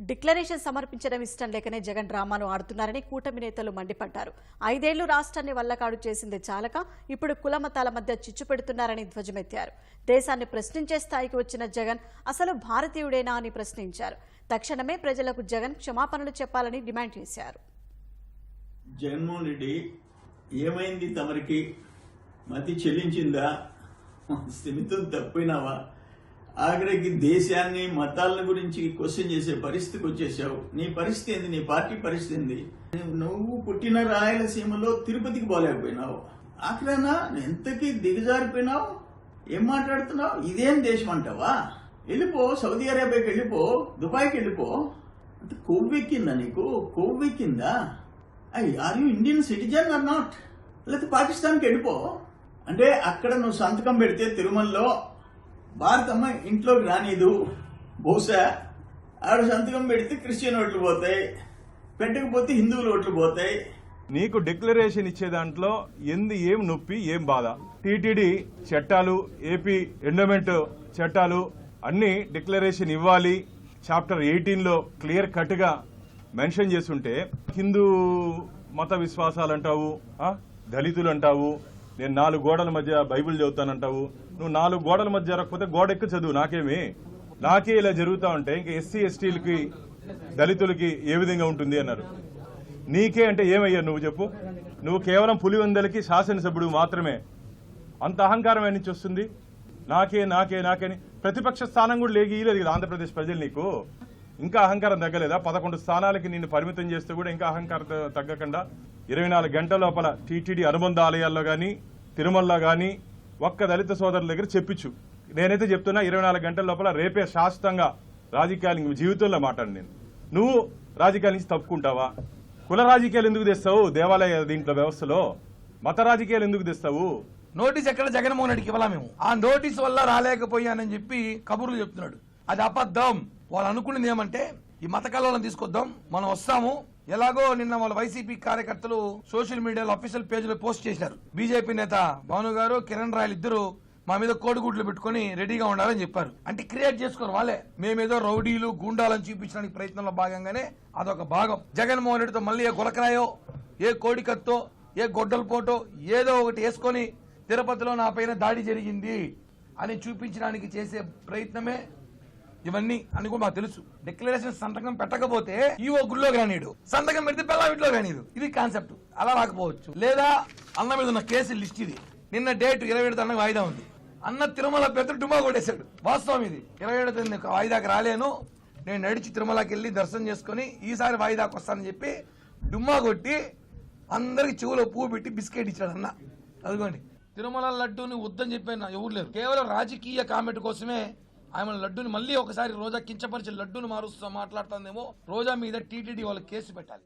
Declaration సమర్పించడం ఇష్టం లేకనే జగన్ డ్రామాను ఆడుతున్నారని కూటమి నేతలు మండిపడ్డారు. ఐదేళ్ళు రాష్ట్రాన్ని వల్లకాడు చేసింది చాలక ఇప్పుడు కులమతాల మధ్య చిచ్చు పెడుతున్నారని ధ్వజమెత్తారు. దేశాన్ని ప్రశ్నించే స్థాయికి వచ్చిన జగన్ అసలు భారతీయుడేనా అని ప్రశ్నించారు. తక్షణమే ప్రజలకు జగన్ క్షమాపణలు చెప్పాలని డిమాండ్ చేశారు. జగన్మోహన్ రెడ్డి ఏమైంది తమరికి? మతి చెల్లించిందా? స్థిమితం తప్పినావా? ఆఖరికి దేశాన్ని మతాలను గురించి క్వశ్చన్ చేసే పరిస్థితికి వచ్చేసావు. నీ పరిస్థితి ఏంది? నీ పార్టీ పరిస్థితి ఏంది? నువ్వు పుట్టిన రాయలసీమలో తిరుపతికి పోలేకపోయినావు. ఆఖరేనా ఎంతకి దిగజారిపోయినావు? ఏం మాట్లాడుతున్నావు? ఇదేం దేశం అంటావా? వెళ్ళిపో సౌదీ అరేబియాకి వెళ్ళిపో దుబాయ్కి వెళ్ళిపో. అంత కొవ్వెక్కిందా నీకు? కొవ్వెక్కిందా? Are you Indian citizen or not? లేకపోతే పాకిస్తాన్కి వెళ్ళిపో. అంటే అక్కడ నువ్వు సంతకం పెడితే తిరుమలలో భారతమ్మ ఇంట్లోకి రానిదు. బహుశా ఆవిడ సంతకం పెడితే క్రిస్టియన్ ఓట్లు పోతాయి పెట్టకపోతే హిందువులు ఓట్లు పోతాయి. నీకు డిక్లరేషన్ ఇచ్చే దాంట్లో ఎందు ఏం నొప్పి ఏం బాధ? టీటీడీ చట్టాలు ఏపీ ఎండోమెంట్ చట్టాలు అన్ని డిక్లరేషన్ ఇవ్వాలి. చాప్టర్ ఎయిటీన్లో క్లియర్ కట్గా మెన్షన్ చేస్తుంటే హిందూ మత విశ్వాసాలు అంటావు దళితులు అంటావు నేను నాలుగు గోడల మధ్య బైబిల్ చదువుతానంటావు? నువ్వు నాలుగు గోడల మధ్య జరగకపోతే గోడ ఎక్కువ చదువు నాకేమి? నాకే ఇలా జరుగుతూ ఉంటే ఇంకా ఎస్సీ ఎస్టీలకి దళితులకి ఏ విధంగా ఉంటుంది అన్నారు. నీకే అంటే ఏమయ్యా నువ్వు చెప్పు? నువ్వు కేవలం పులివెందలకి శాసనసభ్యుడు మాత్రమే. అంత అహంకారం ఎన్ని నుంచి వస్తుంది? నాకే నాకే నాకే ప్రతిపక్ష స్థానం కూడా లేగి ఇయ్యలేదు కదా ఆంధ్రప్రదేశ్ ప్రజలు నీకు? ఇంకా అహంకారం తగ్గలేదా? పదకొండు స్థానాలకి నిన్ను పరిమితం చేస్తే కూడా ఇంకా అహంకారం తగ్గకుండా ఇరవై నాలుగు గంటల లోపల టీటీడీ అనుబంధ ఆలయాల్లో కానీ తిరుమలలో కానీ ఒక్క దళిత సోదరుల దగ్గర చెప్పించు నేనైతే చెప్తున్నా ఇరవై నాలుగు గంటల లోపల రేపే శాశ్వతంగా రాజకీయాలు జీవితంలో మాట్లాడు నేను. నువ్వు రాజకీయాల నుంచి తప్పుకుంటావా? కుల రాజకీయాలు ఎందుకు తెస్తావు? దేవాలయ దీంట్లో వ్యవస్థలో మత రాజకీయాలు ఎందుకు తెస్తావు? నోటీస్ ఎక్కడ? జగన్మోహన్ రెడ్డికి ఇవ్వాలా మేము? ఆ నోటీస్ వల్ల రాలేకపోయానని చెప్పి కబుర్లు చెప్తున్నాడు. అది అబద్ధం. వాళ్ళు అనుకున్నది ఏమంటే ఈ మత కళలను తీసుకొద్దాం మనం వస్తాము. ఎలాగో నిన్న వాళ్ళ వైసీపీ కార్యకర్తలు సోషల్ మీడియాలో అఫీషియల్ పేజీలో పోస్ట్ చేశారు. బీజేపీ నేత భాను గారు కిరణ్ రాయలు ఇద్దరు మా మీద కోడిగుడ్లు పెట్టుకొని రెడీగా ఉండాలని చెప్పారు. అంటే క్రియేట్ చేసుకోరు వాళ్ళే. మేమేదో రౌడీలు గూండాలని చూపించడానికి ప్రయత్నంలో భాగంగానే అదొక భాగం. జగన్మోహన్ రెడ్డితో మళ్ళీ ఏ గులకరాయో ఏ కోడికత్తో ఏ గొడ్డల పోటో ఏదో ఒకటి వేసుకొని తిరుపతిలో నా పైన దాడి జరిగింది అని చూపించడానికి చేసే ప్రయత్నమే ఇవన్నీ అని కూడా మాకు తెలుసు. డిక్లరేషన్ సంతకం పెట్టకపోతే ఈవో గుళ్ళోకి రానీడు. సంతకం పెడితే పిల్ల ఇంట్లో రానీదు. ఇది కాన్సెప్ట్ అలా రాకపోవచ్చు. లేదా అన్న మీద ఉన్న కేసు లిస్ట్ ఇది. నిన్న డేట్ ఇరవై ఏడు అన్న వాయిదా ఉంది. అన్న తిరుమల పెద్ద డుమా కొట్టేశాడు. వాస్తవం ఇది. ఇరవై ఏడు తేదీ వాయిదాకి రాలేను. నేను నడిచి తిరుమలకి వెళ్ళి దర్శనం చేసుకుని ఈసారి వాయిదాకి వస్తానని చెప్పి డుమ్మా కొట్టి అందరికి చెవులో పువ్వు పెట్టి బిస్కెట్ ఇచ్చాడు అన్న. అదిగోండి. తిరుమల లడ్డూని వద్దని చెప్పాను ఎవరు లేరు? కేవలం రాజకీయ కామెంట్ కోసమే ఆమె లడ్డూని మళ్ళీ ఒకసారి రోజా కించపరిచి లడ్డూని మారుస్తూ మాట్లాడుతుందేమో రోజా మీద టీటీడీ వాళ్ళకి కేసు పెట్టాలి.